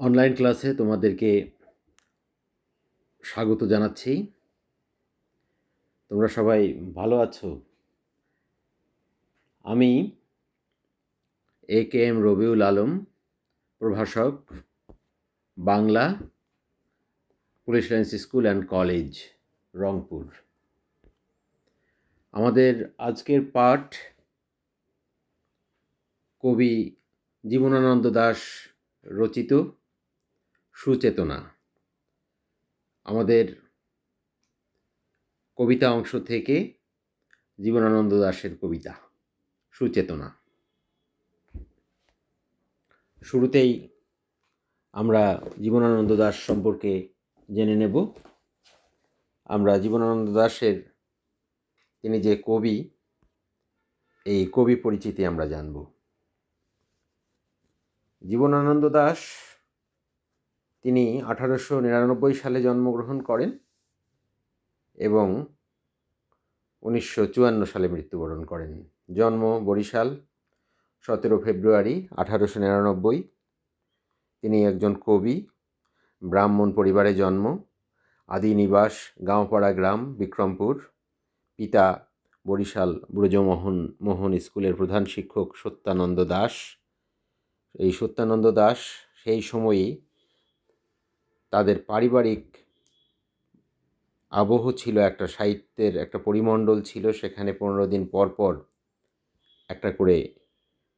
Online ক্লাসে তোমাদেরকে স্বাগত জানাচ্ছি। তোমরা সবাই ভালো আছো? আমি A K M Rabiul Alam, প্রভাষক, Bangla police lines school and college, Rangpur. আমাদের আজকের পাঠ কবি জীবনানন্দ দাশ রচিত। সুচেতনা। আমাদের কবিতা অংশ থেকে জীবনানন্দ দাশের কবিতা, সুচেতনা। শুরুতেই আমরা জীবনানন্দ দাস সম্পর্কে জেনে নেব। আমরা জীবনানন্দ দাশের তিনি যে কবি, এই কবি পরিচিতি আমরা জানব। জীবনানন্দ দাস তিনি আঠারোশো নিরানব্বই সালে জন্মগ্রহণ করেন এবং উনিশশো চুয়ান্ন সালে মৃত্যুবরণ করেন। জন্ম বরিশাল, সতেরো ফেব্রুয়ারি আঠারোশো নিরানব্বই। তিনি একজন কবি, ব্রাহ্মণ পরিবারে জন্ম, আদি নিবাস, গাঁওপাড়া গ্রাম, বিক্রমপুর। পিতা বরিশাল ব্রজমোহন, মোহন স্কুলের প্রধান শিক্ষক সত্যানন্দ দাস। এই সত্যানন্দ দাস সেই সময়ই তাদের পারিবারিক আবহ ছিল একটা সাহিত্যের একটা পরিমণ্ডল ছিল। সেখানে পনেরো দিন পর পর একটা করে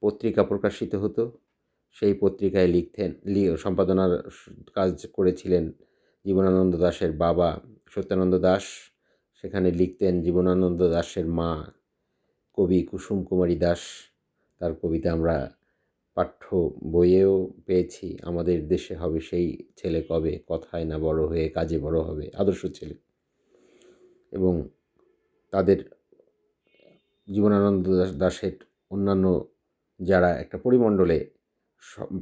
পত্রিকা প্রকাশিত হতো। সেই পত্রিকায় লিখতেন সম্পাদনার কাজ করেছিলেন জীবনানন্দ দাশের বাবা সত্যানন্দ দাস। সেখানে লিখতেন জীবনানন্দ দাশের মা কবি কুসুম কুমারী দাস। তার কবিতা আমরা পাঠ্য বইয়েও পেয়েছি। আমাদের দেশে হবে সেই ছেলে কবে? কথায় না বড় হয়ে কাজে বড় হবে। আদর্শ ছেলে। এবং তাদের জীবনানন্দ দাসের অন্যান্য যারা একটা পরিমণ্ডলে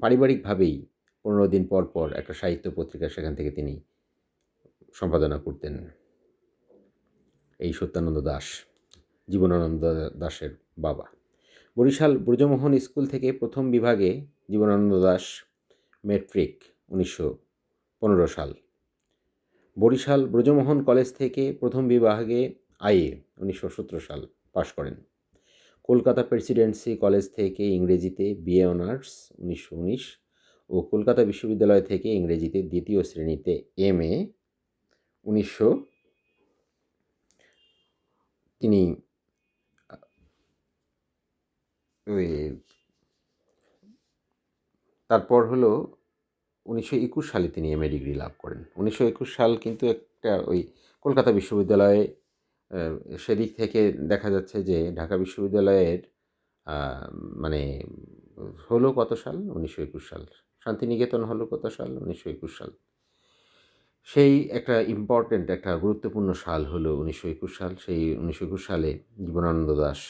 পারিবারিকভাবেই পনেরো দিন পর পর একটা সাহিত্য পত্রিকা সেখান থেকে তিনি সম্পাদনা করতেন। এই সত্যানন্দ দাস, জীবনানন্দ দাসের বাবা। বরিশাল ব্রজমোহন স্কুল থেকে প্রথম বিভাগে জীবনানন্দ দাস মেট্রিক উনিশশো পনেরো সাল। বরিশাল ব্রজমোহন কলেজ থেকে প্রথম বিভাগে আইএ উনিশশো সতেরো সাল পাশ করেন। কলকাতা প্রেসিডেন্সি কলেজ থেকে ইংরেজিতে বিএ অনার্স উনিশশো উনিশ ও কলকাতা বিশ্ববিদ্যালয় থেকে ইংরেজিতে দ্বিতীয় শ্রেণীতে এম এ উনিশশো তিনি ওই তারপর হলো উনিশশো একুশ সালে তিনি এম এ ডিগ্রি লাভ করেন। উনিশশো একুশ সাল কিন্তু একটা ওই কলকাতা বিশ্ববিদ্যালয়ে সেদিক থেকে দেখা যাচ্ছে যে ঢাকা বিশ্ববিদ্যালয়ের মানে হলো কত সাল? উনিশশো একুশ সাল। শান্তিনিকেতন হলো কত সাল? উনিশশো একুশ সাল। সেই একটা ইম্পর্ট্যান্ট একটা গুরুত্বপূর্ণ সাল হলো উনিশশো একুশ সাল। সেই উনিশশো একুশ সালে জীবনানন্দ দাস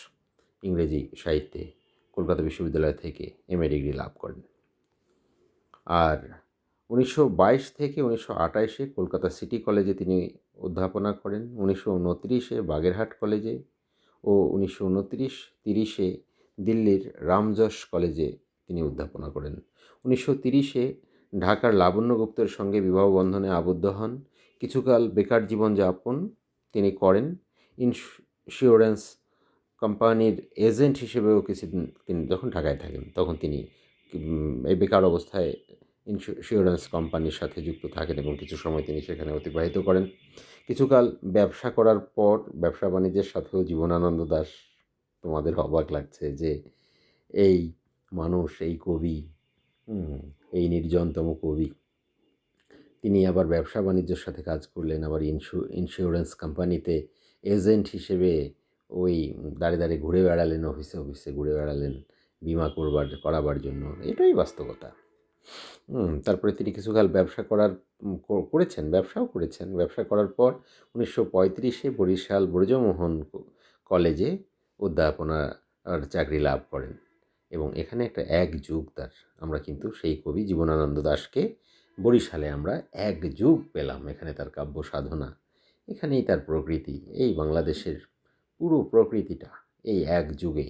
ইংরেজি সাহিত্যে কলকাতা বিশ্ববিদ্যালয় থেকে এম ডিগ্রি লাভ করেন। আর উনিশশো বাইশ থেকে উনিশশো আটাইশে কলকাতা সিটি কলেজে তিনি অধ্যাপনা করেন, উনিশশো উনত্রিশে বাগেরহাট কলেজে ও উনিশশো উনত্রিশ তিরিশে দিল্লির রামজশ কলেজে তিনি অধ্যাপনা করেন। উনিশশো তিরিশে ঢাকার লাবণ্যগুপ্তের সঙ্গে বিবাহ বন্ধনে আবদ্ধ হন। কিছুকাল বেকার জীবনযাপন তিনি করেন। ইন্স্যুরেন্স কোম্পানির এজেন্ট হিসেবেও কিছুদিন তিনি যখন ঢাকায় থাকেন, তখন তিনি এই বেকার অবস্থায় ইন্স্যুরেন্স কোম্পানির সাথে যুক্ত থাকেন এবং কিছু সময় তিনি সেখানে অতিবাহিত করেন। কিছুকাল ব্যবসা করার পর, ব্যবসা বাণিজ্যের সাথেও জীবনানন্দ দাস, তোমাদের অবাক লাগছে যে এই মানুষ, এই কবি এই নির্জনতম কবি, তিনি আবার ব্যবসা বাণিজ্যের সাথে কাজ করলেন, আবার ইন্স্যু ইন্স্যুরেন্স কোম্পানিতে এজেন্ট হিসেবে ওই দাঁড়িয়ে দাঁড়িয়ে ঘুরে বেড়ালেন অফিসে অফিসে ঘুরে বেড়ালেন, বিমা করবার, করাবার জন্য। এটাই বাস্তবতা। তারপরে তিনি কিছুকাল ব্যবসা করার করেছেন, ব্যবসাও করেছেন। ব্যবসা করার পর উনিশশো পঁয়ত্রিশে বরিশাল ব্রজমোহন কলেজে অধ্যাপনার চাকরি লাভ করেন। এবং এখানে একটা এক যুগ তার। আমরা কিন্তু সেই কবি জীবনানন্দ দাসকে বরিশালে আমরা এক যুগ পেলাম। এখানে তার কাব্য সাধনা, এখানেই তার প্রকৃতি। এই বাংলাদেশের পুরো প্রকৃতিটা এই এক যুগে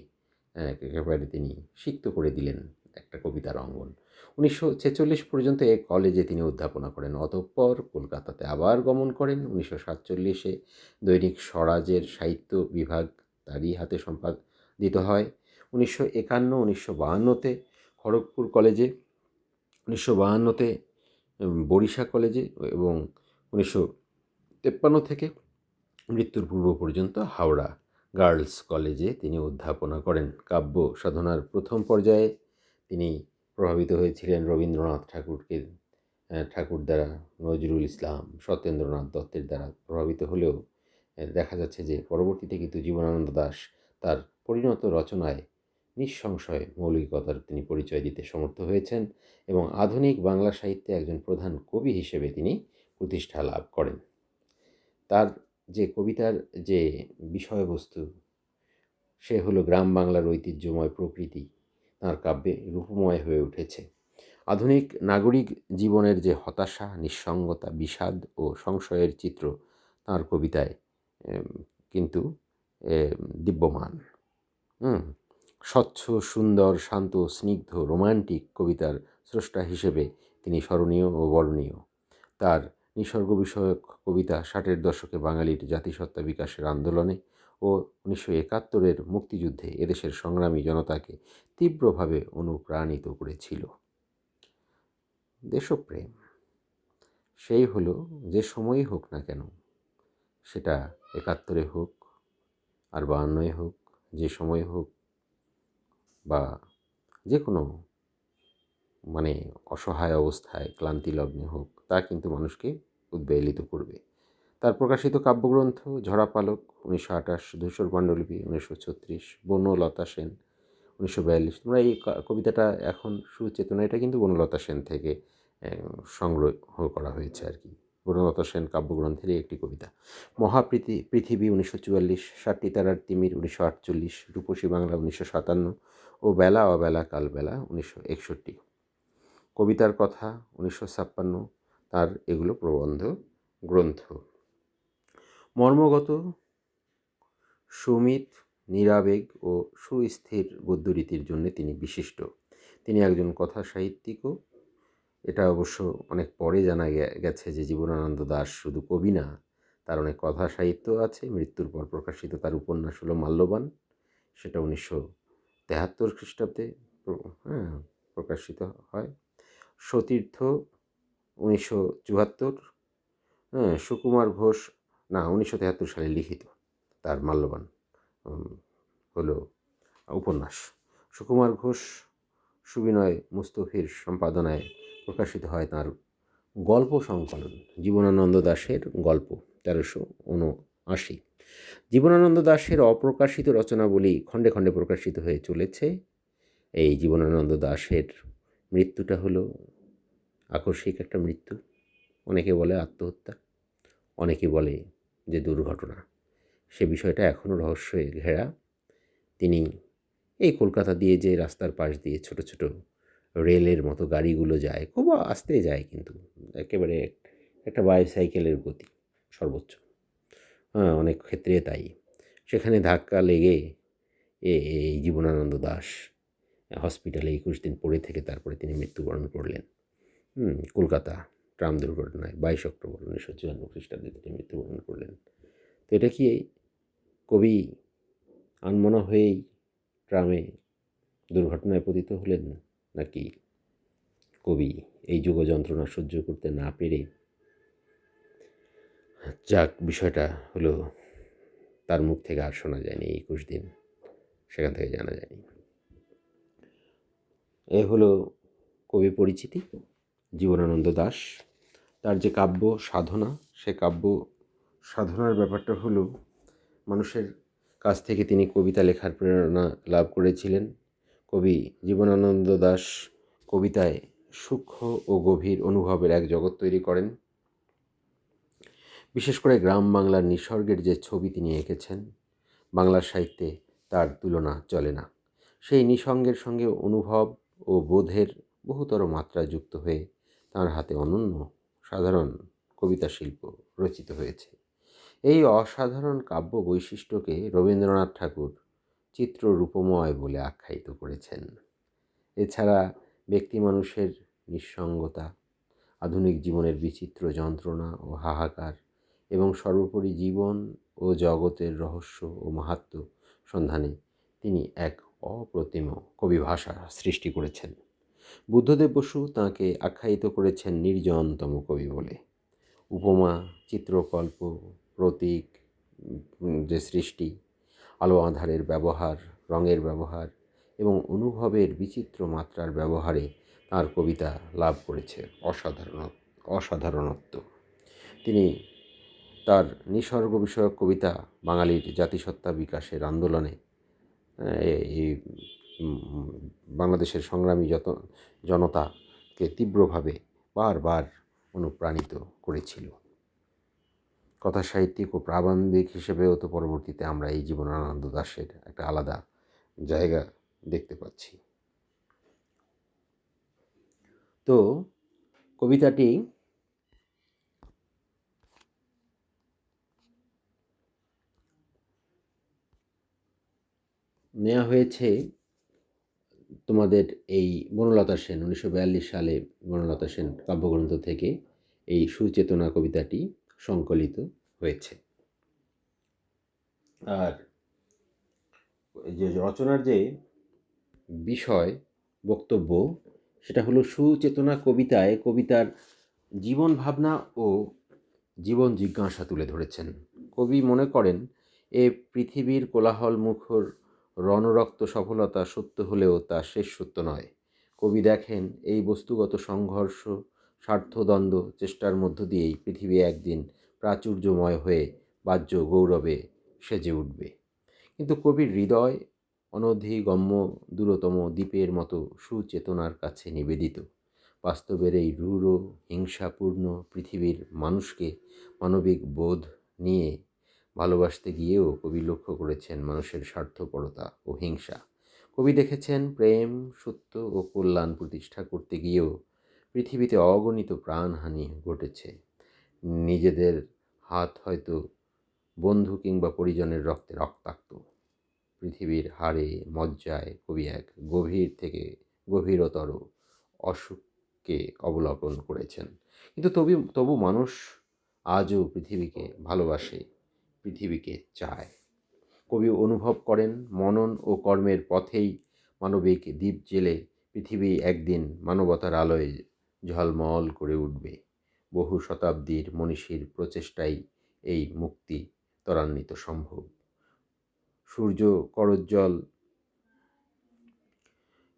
একেবারে তিনি সিক্ত করে দিলেন একটা কবিতার অঙ্গন। উনিশশো ছেচল্লিশ পর্যন্ত এ কলেজে তিনি অধ্যাপনা করেন, অতঃপর কলকাতাতে আবার গমন করেন। উনিশশো সাতচল্লিশে দৈনিক স্বরাজের সাহিত্য বিভাগ তারই হাতে সম্পাদিত হয়। উনিশশো একান্ন, উনিশশো বাহান্নতে খড়গপুর কলেজে উনিশশো বাহান্নতে বরিশা কলেজে এবং উনিশশো তেপ্পান্ন থেকে মৃত্যুর পূর্ব পর্যন্ত হাওড়া গার্লস কলেজে তিনি অধ্যাপনা করেন। কাব্য সাধনার প্রথম পর্যায়ে তিনি প্রভাবিত হয়েছিলেন রবীন্দ্রনাথ ঠাকুরকে ঠাকুর দ্বারা, নজরুল ইসলাম, সত্যেন্দ্রনাথ দত্তের দ্বারা প্রভাবিত হলেও দেখা যাচ্ছে যে পরবর্তীতে কিন্তু জীবনানন্দ দাস তার পরিণত রচনায় নিঃসংশয়ে মৌলিকতার তিনি পরিচয় দিতে সমর্থ হয়েছেন এবং আধুনিক বাংলা সাহিত্যে একজন প্রধান কবি হিসেবে তিনি প্রতিষ্ঠা লাভ করেন। তার যে কবিতার যে বিষয়বস্তু, সে হলো গ্রাম বাংলার ঐতিহ্যময় প্রকৃতি। তাঁর কাব্যে রূপময় হয়ে উঠেছে। আধুনিক নাগরিক জীবনের যে হতাশা, নিঃসঙ্গতা, বিষাদ ও সংশয়ের চিত্র তাঁর কবিতায় কিন্তু দিব্যমান। হুম, স্বচ্ছ, সুন্দর, শান্ত, স্নিগ্ধ, রোমান্টিক কবিতার স্রষ্টা হিসেবে তিনি স্মরণীয় ও বর্ণীয় তার নিসর্গ বিষয়ক কবিতা ষাটের দশকে বাঙালির জাতিসত্তা বিকাশের আন্দোলনে ও উনিশশো একাত্তরের মুক্তিযুদ্ধে এদেশের সংগ্রামী জনতাকে তীব্রভাবে অনুপ্রাণিত করেছিল। দেশপ্রেম, সেই হলো যে সময়ই হোক না কেন, সেটা একাত্তরে হোক আর বাহান্নয় হোক, যে সময় হোক বা যে কোনো মানে অসহায় অবস্থায় ক্লান্তি লগ্নে হোক, তা কিন্তু মানুষকে উদ্বেলিত করবে। তার প্রকাশিত কাব্যগ্রন্থ ঝরা পালক উনিশশো আঠাশ, ধূসর পাণ্ডুলিপি উনিশশো ছত্রিশ, বনলতা সেন উনিশশো বিয়াল্লিশ। তোমরা এই কবিতাটা এখন সুচেতনা, এটা কিন্তু বনলতা সেন থেকে সংগ্রহ করা হয়েছে আর কি। বনলতা সেন কাব্যগ্রন্থেরই একটি কবিতা। মহাপৃথি পৃথিবী উনিশশো চুয়াল্লিশ ষাটটি তারার তিমির উনিশশো আটচল্লিশ, রূপসী বাংলা উনিশশো সাতান্ন ও বেলা অবেলা কালবেলা উনিশশো একষট্টি। কবিতার কথা উনিশশো ছাপ্পান্ন তার এগুলো প্রবন্ধ, গ্রন্থ। মর্মগত, সুমিত, নিরাবেগ ও সুস্থির গদ্যরীতির জন্য তিনি বিশিষ্ট। তিনি একজন কথা সাহিত্যিকও। এটা অবশ্য অনেক পরে জানা গেছে যে জীবনানন্দ দাস শুধু কবি না, তার অনেক কথা সাহিত্য আছে, মৃত্যুর পর প্রকাশিত তার উপন্যাস হলো মাল্যবান। সেটা উনিশশো তেহাত্তর খ্রিস্টাব্দে হ্যাঁ প্রকাশিত হয়। সতীর্থ উনিশশো চুয়াত্তর হ্যাঁ সুকুমার ঘোষ, না, উনিশশো তেহাত্তর সালে লিখিত তার মাল্যবান হলো উপন্যাস। সুকুমার ঘোষ, সুবিনয় মুস্তফির সম্পাদনায় প্রকাশিত হয় তার গল্প সংকলন, জীবনানন্দ দাশের গল্প, তেরোশো উনআশি। জীবনানন্দ দাশের অপ্রকাশিত রচনাবলী খণ্ডে খণ্ডে প্রকাশিত হয়ে চলেছে। এই জীবনানন্দ দাশের মৃত্যুটা হলো আকস্মিক একটা মৃত্যু। অনেকে বলে আত্মহত্যা, অনেকে বলে যে দুর্ঘটনা। সে বিষয়টা এখনও রহস্যে ঘেরা। তিনি এই কলকাতা দিয়ে যে রাস্তার পাশ দিয়ে ছোট ছোট রেলের মতো গাড়িগুলো যায়, খুব আস্তে যায় কিন্তু, একেবারে একটা বাইসাইকেলের গতি সর্বোচ্চ। হ্যাঁ অনেক ক্ষেত্রে তাই। সেখানে ধাক্কা লেগে এই জীবনানন্দ দাস হসপিটালে একুশ দিন পড়ে থেকে তারপরে তিনি মৃত্যুবরণ করলেন। কলকাতা ট্রাম দুর্ঘটনায় বাইশ অক্টোবর উনিশশো চুয়ান্ন খ্রিস্টাব্দে তিনি মৃত্যুবরণ করলেন। তো এটা কি কবি আনমনা হয়েই ট্রামে দুর্ঘটনায় পতিত হলেন নাকি কবি এই যুগ যন্ত্রণা সহ্য করতে না পেরে? যাক, বিষয়টা হলো তার মুখ থেকে আর শোনা যায়নি একুশ দিন, সেখান থেকে জানা যায়নি। এ হলো কবি পরিচিতি। জীবনানন্দ দাস। তার যে কাব্য সাধনা, সে কাব্য সাধনার ব্যাপারটা হলো, মানুষের কাছ থেকে তিনি কবিতা লেখার প্রেরণা লাভ করেছিলেন। কবি জীবনানন্দ দাস কবিতায় সূক্ষ্ম ও গভীর অনুভবের এক জগৎ তৈরি করেন। বিশেষ করে গ্রাম বাংলার নিসর্গের যে ছবি তিনি এঁকেছেন বাংলা সাহিত্যে তার তুলনা চলে না। সেই নিসঙ্গের সঙ্গে অনুভব ও বোধের বহুতর মাত্রা যুক্ত হয়ে তাঁর হাতে অনন্য সাধারণ কবিতা শিল্প রচিত হয়েছে। এই অসাধারণ কাব্য বৈশিষ্ট্যকে রবীন্দ্রনাথ ঠাকুর চিত্ররূপময় বলে আখ্যায়িত করেছেন। এছাড়া ব্যক্তি মানুষের নিঃসঙ্গতা, আধুনিক জীবনের বিচিত্র যন্ত্রণা ও হাহাকার এবং সর্বোপরি জীবন ও জগতের রহস্য ও মাহাত্ম সন্ধানে তিনি এক অপ্রতিম কবি ভাষা সৃষ্টি করেছেন। বুদ্ধদেব বসু তাঁকে আখ্যায়িত করেছেন নির্জনতম কবি বলে। উপমা, চিত্রকল্প, প্রতীক যে সৃষ্টি, আলো আধারের ব্যবহার, রঙের ব্যবহার এবং অনুভবের বিচিত্র মাত্রার ব্যবহারে তার কবিতা লাভ করেছে অসাধারণ, অসাধারণত্ব। তিনি তার নিসর্গ বিষয়ক কবিতা বাঙালির জাতিসত্তা বিকাশের আন্দোলনে এই বাংলাদেশের সংগ্রামী যত জনতাকে তীব্রভাবে বারবার অনুপ্রাণিত করেছিল। কথা সাহিত্যিক ও প্রাবন্ধিক হিসেবেও তো পরবর্তীতে আমরা এই জীবনানন্দ দাশের একটা আলাদা জায়গা দেখতে পাচ্ছি। তো কবিতাটি নেওয়া হয়েছে তোমাদের এই বনলতা সেন, উনিশশো বিয়াল্লিশ সালে বনলতা সেন কাব্যগ্রন্থ থেকে এই সুচেতনা কবিতাটি সংকলিত হয়েছে। আর যে রচনার যে বিষয়, বক্তব্য, সেটা হলো সুচেতনা কবিতায় কবিতার জীবন ভাবনা ও জীবন জিজ্ঞাসা তুলে ধরেছেন। কবি মনে করেন, এ পৃথিবীর কোলাহল মুখর রণরক্ত সফলতা সত্য হলেও তা শেষ সত্য নয়। কবি দেখেন, এই বস্তুগত সংঘর্ষ, স্বার্থদ্বন্দ্ব চেষ্টার মধ্য দিয়েই পৃথিবী একদিন প্রাচুর্যময় হয়ে বাহ্য গৌরবে সেজে উঠবে। কিন্তু কবির হৃদয় অনধিগম্য দূরতম দ্বীপের মতো সুচেতনার কাছে নিবেদিত। বাস্তবের এই রূঢ়, হিংসাপূর্ণ পৃথিবীর মানুষকে মানবিক বোধ নিয়ে ভালোবাসতে গিয়েও কবি লক্ষ্য করেছেন মানুষের স্বার্থপরতা ও হিংসা। কবি দেখেছেন প্রেম, সত্য ও কল্যাণ প্রতিষ্ঠা করতে গিয়েও পৃথিবীতে অগণিত প্রাণহানি ঘটেছে। নিজেদের হাত হয়তো বন্ধু কিংবা পরিজনের রক্তে রক্তাক্ত। পৃথিবীর হাড়ে, মজ্জায় কবি এক গভীর থেকে গভীরতর অসুখকে অবলোকন করেছেন। কিন্তু তবু তবু মানুষ আজও পৃথিবীকে ভালোবাসে। পৃথিবীকে চায়। কবি অনুভব করেন, মনন ও কর্মের পথেই মানবিক দ্বীপ জেলে পৃথিবী একদিন মানবতার আলোয় ঝলমল করে উঠবে। বহু শতাব্দীর মনীষীর প্রচেষ্টাই এই মুক্তি ত্বরান্বিত সম্ভব। সূর্য করজ্জ্বল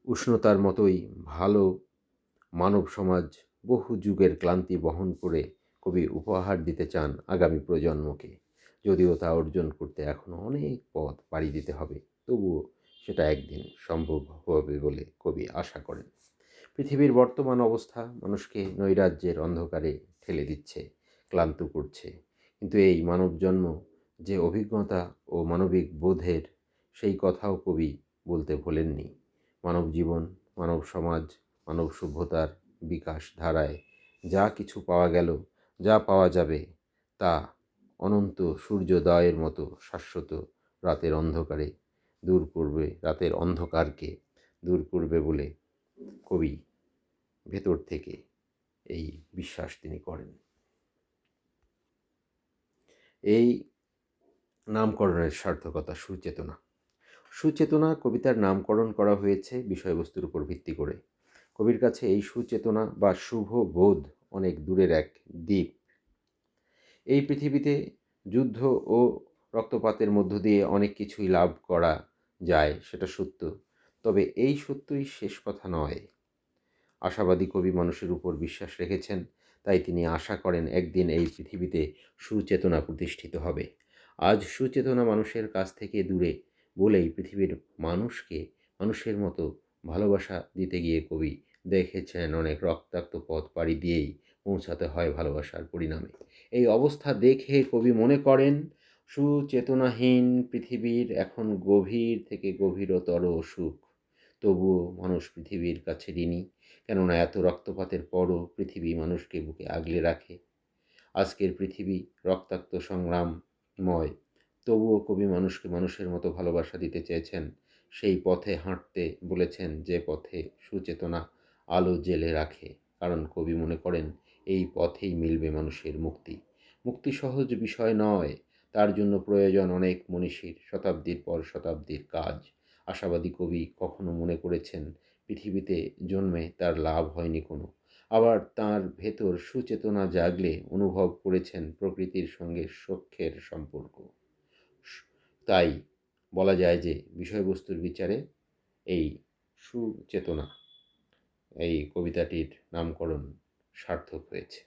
উষ্ণতার মতোই ভালো মানব সমাজ বহু যুগের ক্লান্তি বহন করে কবি উপহার দিতে চান আগামী প্রজন্মকে। যদিও তা অর্জন করতে এখনও অনেক পথ পাড়ি দিতে হবে, তবুও সেটা একদিন সম্ভব হবে বলে কবি আশা করেন। পৃথিবীর বর্তমান অবস্থা মানুষকে নৈরাজ্যের অন্ধকারে ঠেলে দিচ্ছে, ক্লান্ত করছে। কিন্তু এই মানব জন্ম যে অভিজ্ঞতা ও মানবিক বোধের, সেই কথাও কবি বলতে ভোলেননি। মানব জীবন, মানব সমাজ, মানব সভ্যতার বিকাশ ধারায় যা কিছু পাওয়া গেল, যা পাওয়া যাবে, তা অনন্ত সূর্যোদয়ের মতো শাশ্বত রাতের অন্ধকারে দূর করবে, রাতের অন্ধকারকে দূর করবে বলে কবি ভেতর থেকে এই বিশ্বাস তিনি করেন। এই নামকরণের সার্থকতা সুচেতনা। সুচেতনা কবিতার নামকরণ করা হয়েছে বিষয়বস্তুর উপর ভিত্তি করে। কবির কাছে এই সুচেতনা বা শুভ বোধ অনেক দূরের এক দ্বীপ। এই পৃথিবীতে যুদ্ধ ও রক্তপাতের মধ্য দিয়ে অনেক কিছুই লাভ করা যায়, সেটা সত্য। তবে এই সত্যই শেষ কথা নয়। আশাবাদী কবি মানুষের উপর বিশ্বাস রেখেছেন, তাই তিনি আশা করেন একদিন এই পৃথিবীতে সুচেতনা প্রতিষ্ঠিত হবে। আজ সুচেতনা মানুষের কাছ থেকে দূরে বলেই পৃথিবীর মানুষকে, মানুষের মতো ভালোবাসা দিতে গিয়ে কবি দেখেছেন অনেক রক্তাক্ত পথ পাড়ি দিয়েই পৌঁছাতে হয় ভালোবাসার পরিণামে। এই অবস্থা দেখে কবি মনে করেন, সুচেতনাহীন পৃথিবীর এখন গভীর থেকে গভীরতর সুখ। তবুও মানুষ পৃথিবীর কাছে ঋণী, কেননা এত রক্তপাতের পরও পৃথিবী মানুষকে বুকে আগলে রাখে। আজকের পৃথিবী রক্তাক্ত সংগ্রামময়, তবুও কবি মানুষকে মানুষের মতো ভালোবাসা দিতে চেয়েছেন, সেই পথে হাঁটতে বলেছেন যে পথে সুচেতনা আলো জেলে রাখে। কারণ কবি মনে করেন এই পথেই মিলবে মানুষের মুক্তি। মুক্তি সহজ বিষয় নয়, তার জন্য প্রয়োজন অনেক মনীষীর শতাব্দীর পর শতাব্দীর কাজ। আশাবাদী কবি কখনো মনে করেছেন, পৃথিবীতে জন্মে তার লাভ হয়নি কোনো। আবার তার ভেতর সুচেতনা জাগলে অনুভব করেছেন প্রকৃতির সঙ্গে সখ্যের সম্পর্ক। তাই বলা যায় যে বিষয়বস্তুর বিচারে এই সুচেতনা, এই কবিতাটির নামকরণ সার্থক হয়েছে।